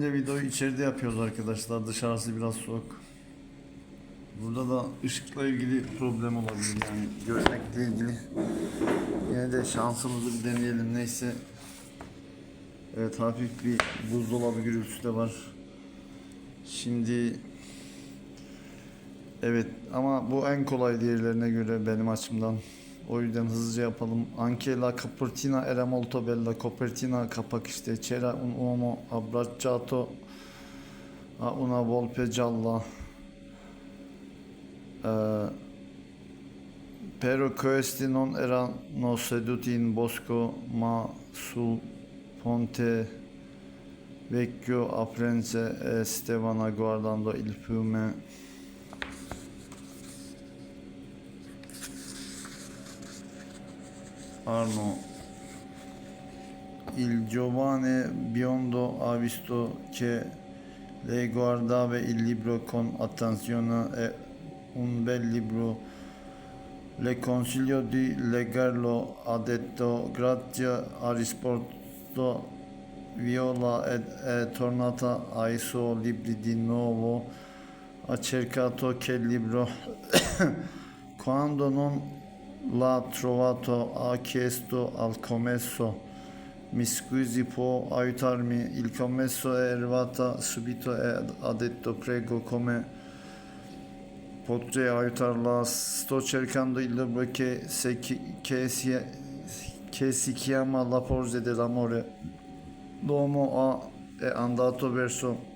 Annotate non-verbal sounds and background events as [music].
Bence videoyu içeride yapıyoruz arkadaşlar. Dışarısı biraz soğuk. Burada da ışıkla ilgili problem olabilir yani görmekle ilgili. Yine de şansımızı bir deneyelim neyse. Evet hafif bir buzdolabı gürültüsü de var. Şimdi Evet ama bu en kolay diğerlerine göre benim açımdan. O yüzden hızlıca yapalım. Anche la copertina era molto bella. Copertina kapak işte. C'era un uomo abbracciato a una volpe gialla. Eh, però questi non erano seduti in bosco ma sul ponte vecchio a Firenze e stavano guardando il fiume. Arno il giovane biondo ha visto che lei guardava il libro con attenzione è un bel libro. Le consiglio di leggerlo ha detto grazie ha risposto Viola è, è tornata ai suoi libri di nuovo. Ha cercato che libro [coughs] quando non l'ha trovato ha chiesto al commesso. Mi scusi può aiutarmi? İl commesso è arrivato subito e ha detto prego come potrei aiutarla? Sto cercando il libro che, se, che, si, che si chiama La Forza dell'amore. L'uomo ha, è andato verso